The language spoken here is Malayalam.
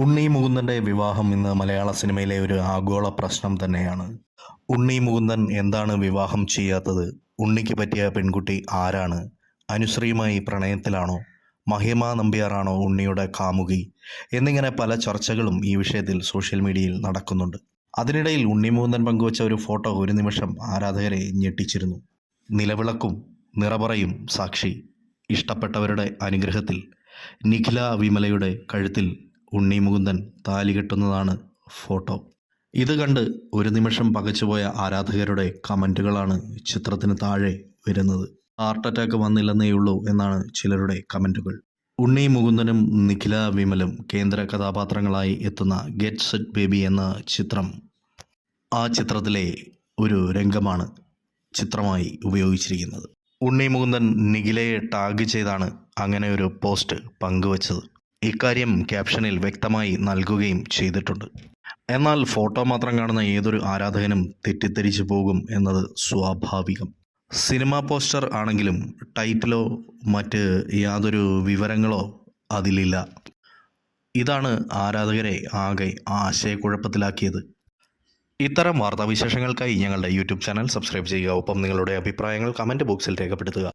ഉണ്ണി മുകുന്ദന്റെ വിവാഹം ഇന്ന് മലയാള സിനിമയിലെ ഒരു ആഗോള പ്രശ്നം തന്നെയാണ്. ഉണ്ണി മുകുന്ദൻ എന്താണ് വിവാഹം ചെയ്യാത്തത്? ഉണ്ണിക്ക് പറ്റിയ പെൺകുട്ടി ആരാണ്? അനുശ്രീയുമായി പ്രണയത്തിലാണോ? മഹിമ നമ്പ്യാറാണോ ഉണ്ണിയുടെ കാമുകി? എന്നിങ്ങനെ പല ചർച്ചകളും ഈ വിഷയത്തിൽ സോഷ്യൽ മീഡിയയിൽ നടക്കുന്നുണ്ട്. അതിനിടയിൽ ഉണ്ണി മുകുന്ദൻ പങ്കുവച്ച ഒരു ഫോട്ടോ ഒരു നിമിഷം ആരാധകരെ ഞെട്ടിച്ചിരുന്നു. നിലവിളക്കും നിറപറയും സാക്ഷി. ഇഷ്ടപ്പെട്ടവരുടെ അനുഗ്രഹത്തിൽ നിഖില വിമലയുടെ കഴുത്തിൽ ഉണ്ണി മുകുന്ദൻ താലി കെട്ടുന്നതാണ് ഫോട്ടോ. ഇത് കണ്ട് ഒരു നിമിഷം പകച്ചുപോയ ആരാധകരുടെ കമന്റുകളാണ് ചിത്രത്തിന് താഴെ വരുന്നത്. ഹാർട്ട് അറ്റാക്ക് വന്നില്ലെന്നേയുള്ളൂ എന്നാണ് ചിലരുടെ കമന്റുകൾ ഉണ്ണി മുകുന്ദനും നിഖില വിമലും കേന്ദ്ര കഥാപാത്രങ്ങളായി എത്തുന്ന ഗെറ്റ് സെറ്റ് ബേബി എന്ന ചിത്രം ആ ചിത്രത്തിലെ ഒരു രംഗമാണ് ചിത്രമായി ഉപയോഗിച്ചിരിക്കുന്നത്. ഉണ്ണി മുകുന്ദൻ നിഖിലയെ ടാഗ് ചെയ്താണ് അങ്ങനെ ഒരു പോസ്റ്റ് പങ്കുവച്ചത്. ഇക്കാര്യം ക്യാപ്ഷനിൽ വ്യക്തമായി നൽകുകയും ചെയ്തിട്ടുണ്ട്. എന്നാൽ ഫോട്ടോ മാത്രം കാണുന്ന ഏതൊരു ആരാധകനും തെറ്റിദ്ധരിച്ചു പോകും എന്നത് സ്വാഭാവികം. സിനിമ പോസ്റ്റർ ആണെങ്കിലും ടൈറ്റിലോ മറ്റ് യാതൊരു വിവരങ്ങളോ അതിലില്ല. ഇതാണ് ആരാധകരെ ആകെ ആശയക്കുഴപ്പത്തിലാക്കിയത്. ഇത്തരം വാർത്താവിശേഷങ്ങൾക്കായി ഞങ്ങളുടെ യൂട്യൂബ് ചാനൽ സബ്സ്ക്രൈബ് ചെയ്യുക. ഒപ്പം നിങ്ങളുടെ അഭിപ്രായങ്ങൾ കമന്റ് ബോക്സിൽ രേഖപ്പെടുത്തുക.